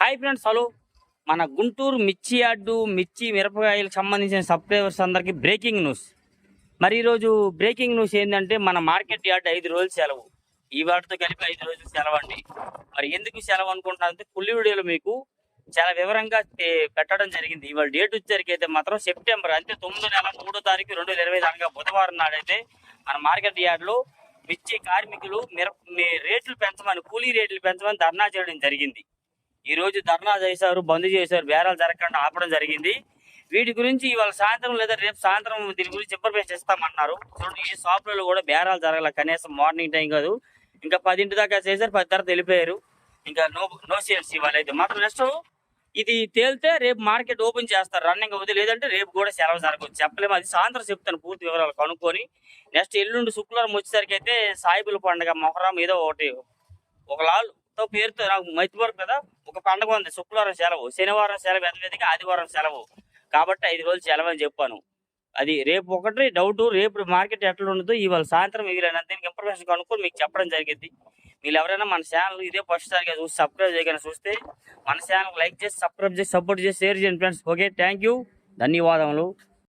Hi friends hello మన గుంటూరు మిర్చి yard మిర్చి మిరపకాయలకు సంబంధించిన సబ్స్క్రైబర్స్ అందరికీ బ్రేకింగ్ న్యూస్ మరి ఈరోజు బ్రేకింగ్ న్యూస్ ఏంటంటే మన మార్కెట్ యార్డ్ ఐదు రోజులు సెలవు. ఈ వాటితో కలిపి ఐదు రోజులు సెలవు అండి. మరి ఎందుకు సెలవు అనుకుంటున్నారంటే ఫుల్ వీడియోలో మీకు చాలా వివరంగా పెట్టడం జరిగింది. ఇవాళ డేట్ వచ్చేసరికి అయితే మాత్రం సెప్టెంబర్ అంటే తొమ్మిదో నెల మూడో తారీఖు రెండు వేల ఇరవై అనగా బుధవారం నాడైతే మన మార్కెట్ యార్డ్లో మిర్చి కార్మికులు మిరప మీ రేట్లు పెంచమని కూలీ రేట్లు పెంచమని ధర్నా చేయడం జరిగింది. ఈరోజు ధర్నా చేశారు బంద్ చేశారు బేరాలు జరగకుండా ఆపడం జరిగింది. వీటి గురించి ఇవాళ సాయంత్రం లేదా రేపు సాయంత్రం దీని గురించి ఇన్ఫర్మేషన్ ఇస్తామన్నారు. చూడండి ఈ షాపులలో కూడా బేరాలు జరగల కనీసం మార్నింగ్ టైం కాదు. ఇంకా పదింటి దాకా చేశారు పది తర్వాత వెళ్ళిపోయారు. ఇంకా నో నో సేల్స్ ఇవాళ అయితే. మాత్రం నెక్స్ట్ ఇది తేలితే రేపు మార్కెట్ ఓపెన్ చేస్తారు. రన్నింగ్ అవుతుంది లేదంటే రేపు కూడా సెలవు జరగవచ్చు చెప్పలేము. అది సాయంత్రం చెప్తాను పూర్తి వివరాలు కనుక్కొని. నెక్స్ట్ ఎల్లుండి శుక్రవారం వచ్చేసరికి అయితే సాయిబుల పండుగ మొహరం ఏదో ఒకటి. ఒక లాల్ తో పేరుతో నాకు మర్చిపోరు కదా ఒక పండుగ ఉంది శుక్రవారం సెలవు శనివారం సెలవు ఎదవేదిక ఆదివారం సెలవు. కాబట్టి ఐదు రోజులు సెలవు అని చెప్పాను. అది రేపు ఒకటి డౌట్ రేపు మార్కెట్ ఎట్లా ఉండదు ఇవాళ సాయంత్రం మిగిలిన దీనికి ఇన్ఫర్మేషన్ కనుక్కొని మీకు చెప్పడం జరిగింది. మీరు ఎవరైనా మన ఛానల్ ఇదే ఫస్ట్ సారిగా చూసి సబ్స్క్రైబ్ చేయగానే చూస్తే మన ఛానల్ లైక్ చేసి సబ్స్క్రైబ్ చేసి సపోర్ట్ చేసి షేర్ చేయండి ఫ్రెండ్స్ ఓకే థ్యాంక్ యూ ధన్యవాదములు.